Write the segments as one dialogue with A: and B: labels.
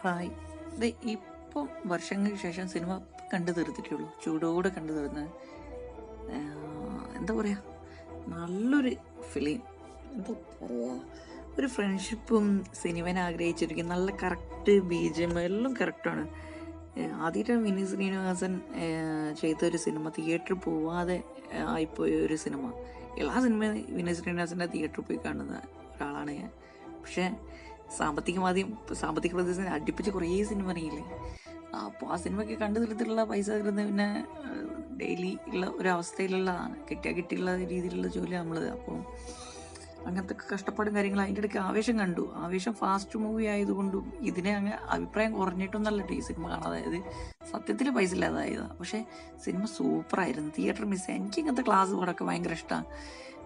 A: Hi. ഇത് ഇപ്പം വർഷങ്ങൾക്ക് ശേഷം സിനിമ കണ്ടു തീർത്തിട്ടുള്ളൂ. ചൂടോടെ കണ്ടു തീർന്നത് എന്താ പറയുക നല്ലൊരു ഫിലിം എന്താ പറയുക ഒരു ഫ്രണ്ട്ഷിപ്പും സിനിമനെ ആഗ്രഹിച്ചിരിക്കും. നല്ല കറക്റ്റ് ബീജം എല്ലാം കറക്റ്റാണ് ആദ്യമായിട്ടാണ് വിനി ശ്രീനിവാസൻ ചെയ്ത ഒരു സിനിമ തിയേറ്ററിൽ പോവാതെ ആയിപ്പോയ ഒരു സിനിമ. എല്ലാ സിനിമയും വിനി ശ്രീനിവാസന്റെ തിയേറ്ററിൽ പോയി കാണുന്ന ഒരാളാണ് ഞാൻ. പക്ഷേ സാമ്പത്തികമാദ്യം സാമ്പത്തിക പ്രതിസന്ധി അടുപ്പിച്ച് കുറേ സിനിമ ഇറങ്ങിയില്ലേ? അപ്പോൾ ആ സിനിമയ്ക്ക് കണ്ടു തരത്തിലുള്ള പൈസ കിട്ടുന്ന പിന്നെ ഡെയിലി ഉള്ള ഒരു അവസ്ഥയിലുള്ളതാണ്. കിട്ടിയ കിട്ടിയുള്ള രീതിയിലുള്ള ജോലി നമ്മൾ അപ്പോൾ അങ്ങനത്തെ കഷ്ടപ്പാടും കാര്യങ്ങൾ അതിന്റെ ഇടയ്ക്ക് ആവേശം കണ്ടു. ആവേശം ഫാസ്റ്റ് മൂവി ആയതുകൊണ്ടും ഇതിനെ അങ്ങ് അഭിപ്രായം കുറഞ്ഞിട്ടൊന്നല്ല ഈ സിനിമ കാണാൻ അതായത് സത്യത്തിൽ പൈസ ഇല്ലാതായതാണ് പക്ഷേ സിനിമ സൂപ്പറായിരുന്നു തിയേറ്റർ മിസ് എനിക്ക് ഇങ്ങനത്തെ ക്ലാസ് പോടൊക്കെ ഭയങ്കര ഇഷ്ടമാണ്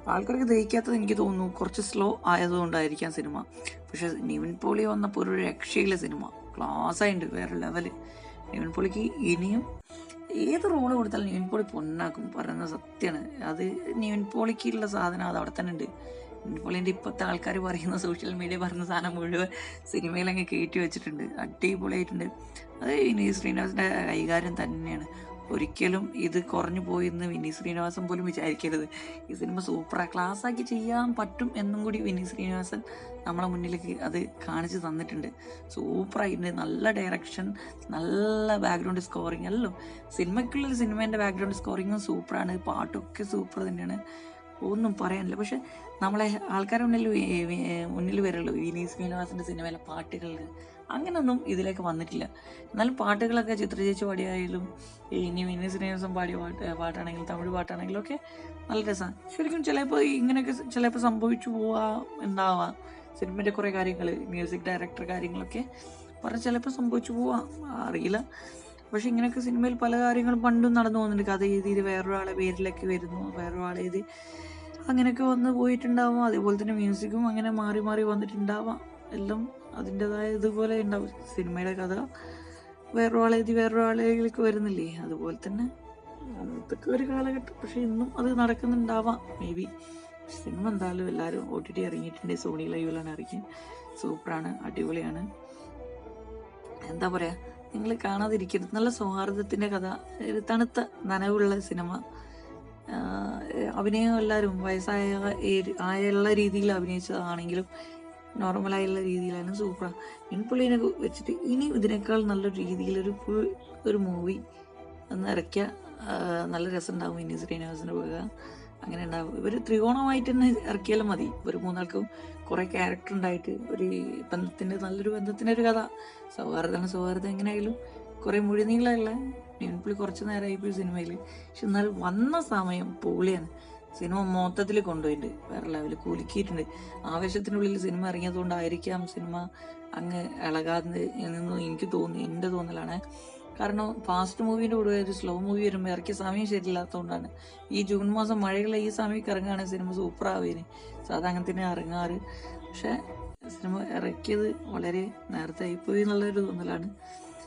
A: ആൾക്കാർക്ക് ദഹിക്കാത്തത് എനിക്ക് തോന്നുന്നു കുറച്ച് സ്ലോ ആയതുകൊണ്ടായിരിക്കാം സിനിമ പക്ഷെ നിവിൻ പോളി വന്നപ്പോൾ ഒരു രക്ഷയില്ല സിനിമ ക്ലാസ് ആയിട്ടുണ്ട് വേറെ ലെവൽ നിവിൻ പോളിക്ക് ഇനിയും ഏത് റോൾ കൊടുത്താലും നിവിൻ പോളി പൊന്നാക്കും പറയുന്നത് സത്യമാണ്. അത് നിവിൻ പോളിക്കുള്ള സാധനം അത് അവിടെ തന്നെ ഉണ്ട്. നിവിൻ പോളിന്റെ ഇപ്പോഴത്തെ ആൾക്കാർ പറയുന്ന സോഷ്യൽ മീഡിയ പറയുന്ന സാധനം മുഴുവൻ സിനിമയിൽ അങ്ങ് കയറ്റി വെച്ചിട്ടുണ്ട്. അടിപൊളിയായിട്ടുണ്ട്. അത് ഇനി ശ്രീനിവാസിന്റെ കൈകാര്യം തന്നെയാണ്. ഒരിക്കലും ഇത് കുറഞ്ഞു പോയി എന്ന് വിനീത് ശ്രീനിവാസൻ പോലും വിചാരിക്കരുത്. ഈ സിനിമ സൂപ്പറാ ക്ലാസ്സാക്കി ചെയ്യാൻ പറ്റും എന്നും കൂടി വിനീത് ശ്രീനിവാസൻ നമ്മളെ മുന്നിലേക്ക് അത് കാണിച്ചു തന്നിട്ടുണ്ട്. സൂപ്പറായിട്ടുണ്ട് നല്ല ഡയറക്ഷൻ നല്ല ബാക്ക്ഗ്രൗണ്ട് സ്കോറിങ് എല്ലാം. സിനിമയ്ക്കുള്ളൊരു സിനിമേന്റെ ബാക്ക്ഗ്രൗണ്ട് സ്കോറിങ്ങും സൂപ്പറാണ് പാട്ടൊക്കെ സൂപ്പർ തന്നെയാണ്. ഒന്നും പറയാനില്ല. പക്ഷെ നമ്മളെ ആൾക്കാരുടെ മുന്നിൽ മുന്നിൽ വരുള്ളൂ വിനീത് ശ്രീനിവാസിന്റെ സിനിമയിലെ പാട്ടുകൾ അങ്ങനൊന്നും ഇതിലേക്ക് വന്നിട്ടില്ല. എന്നാലും പാട്ടുകളൊക്കെ ചിത്രചേച്ചി പാടിയായാലും ഇനി വിനീത് ശ്രീനിവാസൻ പാടിയ പാട്ട് പാട്ടാണെങ്കിലും തമിഴ് പാട്ടാണെങ്കിലും ഒക്കെ നല്ല രസമാണ് ശരിക്കും ചിലപ്പോൾ ഇങ്ങനെയൊക്കെ ചിലപ്പോൾ സംഭവിച്ചു പോവാ ഉണ്ടാവാം. സിനിമയുടെ കുറേ കാര്യങ്ങൾ മ്യൂസിക് ഡയറക്ടർ കാര്യങ്ങളൊക്കെ പറഞ്ഞ് ചിലപ്പോൾ സംഭവിച്ചു പോവാം. അറിയില്ല. പക്ഷെ ഇങ്ങനെയൊക്കെ സിനിമയിൽ പല കാര്യങ്ങളും പണ്ടും നടന്നു പോകുന്നുണ്ട്. കഥ എഴുതിയത് വേറൊരാളെ പേരിലേക്ക് വരുന്നു. വേറൊരാളെ എഴുതി അങ്ങനെയൊക്കെ വന്ന് പോയിട്ടുണ്ടാവാം. അതേപോലെ തന്നെ മ്യൂസിക്കും അങ്ങനെ മാറി മാറി വന്നിട്ടുണ്ടാവാം. എല്ലാം അതിന്റെതായ ഇതുപോലെ ഉണ്ടാവും. സിനിമയുടെ കഥ വേറൊരാളെ എഴുതി വേറൊരാളിലേക്ക് വരുന്നില്ലേ? അതുപോലെ തന്നെ ഇതൊക്കെ ഒരു കാലഘട്ടം. പക്ഷെ ഇന്നും അത് നടക്കുന്നുണ്ടാവാം. മേ ബി സിനിമ എന്തായാലും എല്ലാവരും ഒ ടി ടി ഇറങ്ങിയിട്ടുണ്ട്. സോണി ലൈവിലാണ് ഇറങ്ങി സൂപ്പറാണ്. അടിപൊളിയാണ്. എന്താ പറയാ? നിങ്ങൾ കാണാതിരിക്കരുത്. നല്ല സൗഹാർദ്ദത്തിന്റെ കഥ. ഒരു തണുത്ത നനവുള്ള സിനിമ. അഭിനയം എല്ലാവരും വയസ്സായ ആയുള്ള രീതിയിൽ അഭിനയിച്ചതാണെങ്കിലും നോർമലായുള്ള രീതിയിലാണ് സൂപ്പറാണ് പെൺപുള്ളിനെ വെച്ചിട്ട് ഇനി ഇതിനേക്കാൾ നല്ല രീതിയിൽ ഒരു ഫുൾ ഒരു മൂവി ഒന്ന് ഇറക്കിയ നല്ല രസം ഉണ്ടാവും ഇനി ശ്രീനിവാസിന് പോവുക. അങ്ങനെ ഉണ്ടാവും ഇവർ ത്രികോണമായിട്ട് തന്നെ ഇറക്കിയാലും മതി. ഒരു മൂന്നാൾക്കും കുറെ ക്യാരക്ടർ ഉണ്ടായിട്ട് ഒരു ബന്ധത്തിന്റെ നല്ലൊരു ബന്ധത്തിന്റെ ഒരു കഥ. സൗഹാർദ്ദമാണ് സൗഹാർദ്ദം എങ്ങനെയായാലും കുറെ മുഴുനീളമുള്ള പുള്ളി കുറച്ച് നേരമായി പോയി സിനിമയിൽ പക്ഷെ എന്നാലും വന്ന സമയം പൊളിയാണ്. സിനിമ മൊത്തത്തിൽ കൊണ്ടുപോയിട്ടുണ്ട്. വേറെ ലെവലിൽ കുലുക്കിയിട്ടുണ്ട്. ആവേശത്തിനുള്ളിൽ സിനിമ ഇറങ്ങിയതുകൊണ്ടായിരിക്കാം സിനിമ അങ്ങ് ഇളകാതെ എനിക്ക് തോന്നി എന്റെ തോന്നലാണ്. കാരണം ഫാസ്റ്റ് മൂവിന്റെ കൂടെ ഒരു സ്ലോ മൂവി വരുമ്പോൾ ഇറക്കിയ സമയം ശരിയില്ലാത്തതുകൊണ്ടാണ് ഈ ജൂൺ മാസം മഴയുള്ള ഈ സമയത്ത് ഇറങ്ങുകയാണെങ്കിൽ സിനിമ സൂപ്പർ ആവേന്. സാധാ അങ്ങനെ തന്നെ ഇറങ്ങാറ്. പക്ഷെ സിനിമ ഇറക്കിയത് വളരെ നേരത്തെ ആയിപ്പോയി എന്നുള്ളൊരു തോന്നലാണ്.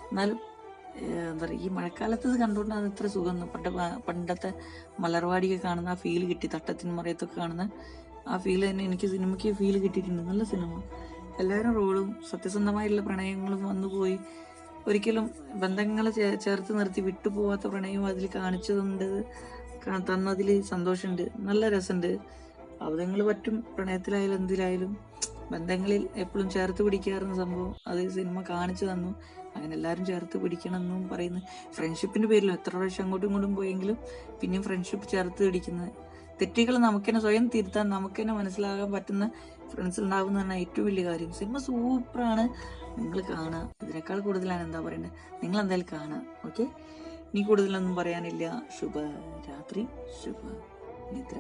A: എന്നാലും എന്താ പറയുക ഈ മഴക്കാലത്ത് ഇത് കണ്ടുകൊണ്ടാണ് ഇത്ര സുഖം. പണ്ട് പണ്ടത്തെ മലർവാടിയൊക്കെ കാണുന്ന ആ ഫീൽ കിട്ടി. തട്ടത്തിന് മറയത്തൊക്കെ കാണുന്ന ആ ഫീൽ തന്നെ എനിക്ക് സിനിമയ്ക്ക് ഫീൽ കിട്ടിയിട്ടുണ്ട്. നല്ല സിനിമ എല്ലാവരും റോളും സത്യസന്ധമായിട്ടുള്ള പ്രണയങ്ങളും വന്നുപോയി. ഒരിക്കലും ബന്ധങ്ങളെ ചേർത്ത് നിർത്തി വിട്ടുപോവാത്ത പ്രണയം അതിൽ കാണിച്ചതുണ്ട്. തന്നതിൽ സന്തോഷമുണ്ട്. നല്ല രസമുണ്ട്. അബദ്ധങ്ങൾ പറ്റും. പ്രണയത്തിലായാലും എന്തിലായാലും ബന്ധങ്ങളിൽ എപ്പോഴും ചേർത്ത് പിടിക്കാറുന്ന സംഭവം അത് സിനിമ കാണിച്ചു തന്നു. അങ്ങനെ എല്ലാവരും ചേർത്ത് പിടിക്കണം എന്നും പറയുന്നു. ഫ്രണ്ട്ഷിപ്പിന്റെ പേരിലും എത്ര പ്രാവശ്യം അങ്ങോട്ടും ഇങ്ങോട്ടും പോയെങ്കിലും പിന്നെയും ഫ്രണ്ട്ഷിപ്പ് ചേർത്ത് പിടിക്കുന്നത് തെറ്റുകൾ നമുക്ക് തന്നെ സ്വയം തിരുത്താൻ നമുക്ക് തന്നെ മനസ്സിലാകാൻ പറ്റുന്ന ഫ്രണ്ട്സ് ഉണ്ടാകുന്നതാണ് ഏറ്റവും വലിയ കാര്യം. സിനിമ സൂപ്പറാണ് നിങ്ങൾ കാണുക. ഇതിനേക്കാൾ കൂടുതലാണ് എന്താ പറയുന്നത് നിങ്ങൾ എന്തായാലും കാണുക. ഓക്കെ ഇനി കൂടുതലൊന്നും പറയാനില്ല. ശുഭരാത്രി. ശുഭ നിദ്ര